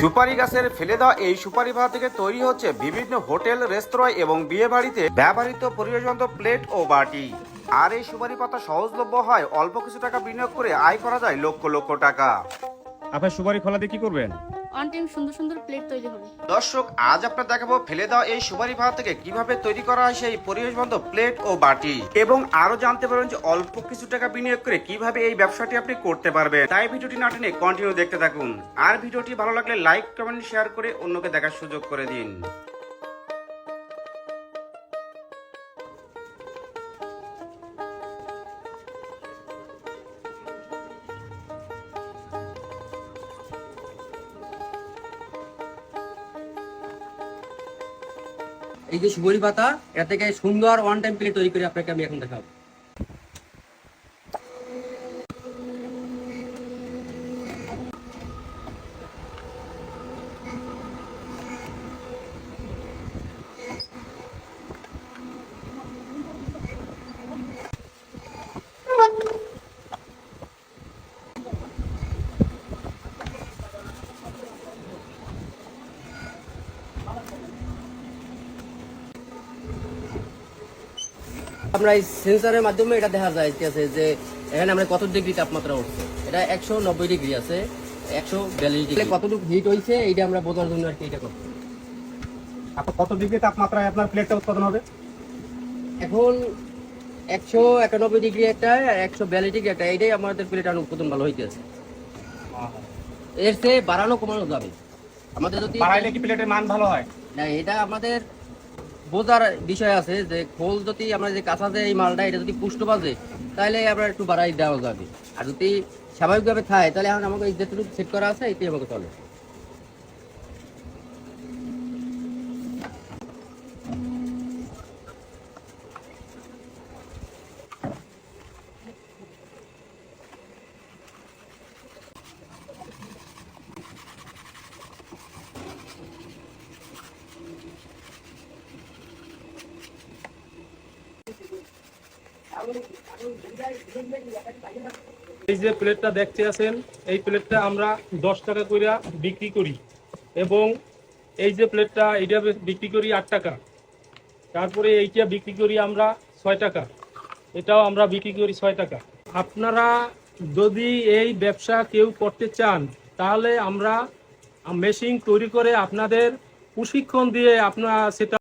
সুপারি গাছের ফেলে দেওয়া এই সুপারি ভাড়া থেকে তৈরি হচ্ছে বিভিন্ন হোটেল, রেস্তোরাঁ এবং বিয়ে বাড়িতে ব্যবহৃত পরিবেশন্ত প্লেট ও বাটি। আর এই সুপারি পাতা সহজলভ্য হয়, অল্প কিছু টাকা বিনিয়োগ করে আয় করা যায় লক্ষ লক্ষ টাকা। আপনার সুপারি খোলা দিয়ে কি করবেন? অন সুন্দর সুন্দর প্লেট তৈরি হবে। দর্শক, আজ আপনার দেখাবো ফেলে দেওয়া এই সুপারি ভাত থেকে কীভাবে তৈরি করা হয় সেই পরিবেশ বান্ধব প্লেট ও বাটি। এবং আরও জানতে পারবেন যে অল্প কিছু টাকা বিনিয়োগ করে কীভাবে এই ব্যবসাটি আপনি করতে পারবেন। তাই ভিডিওটি না টেনে কন্টিনিউ দেখতে থাকুন। আর ভিডিওটি ভালো লাগলে লাইক কমেন্ট শেয়ার করে অন্যকে দেখার সুযোগ করে দিন। এই যে সুবরি পাতা এটা থেকে সুন্দর ওয়ান টাইম প্লেট তৈরি করে আপনাকে আমি এখন দেখাবো। আমরা এই সেন্সারের মাধ্যমে এটা দেখা যায় ঠিক আছে যে এখানে আমরা কত ডিগ্রি তাপমাত্রা উঠছে? এটা একশো নব্বই ডিগ্রি আছে একশো বিয়াল্লিশ ডিগ্রি কতটুকু হিট হয়েছে এইটা আমরা বোঝার জন্য আর কি এটা করছি। আপনার কত ডিগ্রি তাপমাত্রায় আপনার প্লেটটা উৎপাদন হবে? এখন একশো একানব্বই ডিগ্রি একটা আর একশো বিয়াল্লিশ ডিগ্রি একটা এইটাই আমাদের প্লেট উৎপাদন ভালো হইতেছে এর চেয়ে বাড়ানো কমানো যাবে। আমাদের যদি বাড়াইলে কি প্লেটের মান ভালো হয়? না এটা আমাদের বোঝার বিষয় আছে যে খোল যদি আমরা যে কাঁচা যে এই মালটা, এটা যদি পুষ্ট বাজে তাহলে আমরা একটু বাড়াই দেওয়া যাবে। আর যদি স্বাভাবিকভাবে খায় তাহলে এখন আমাকে এই যেটুকু সেট করা আছে, এটাই আমাকে চলে। এই যে প্লেটটা দেখতে আছেন, এই প্লেটটা আমরা দশ টাকা করে বিক্রি করি। এবং এই যে প্লেটটা, এইটা বিক্রি করি আট টাকা। তারপরে এইটা বিক্রি করি আমরা ছয় টাকা। এটাও আমরা বিক্রি করি ছয় টাকা। আপনারা যদি এই ব্যবসা কেউ করতে চান, তাহলে আমরা মেশিন তৈরি করে আপনাদের প্রশিক্ষণ দিয়ে আপনার সেটা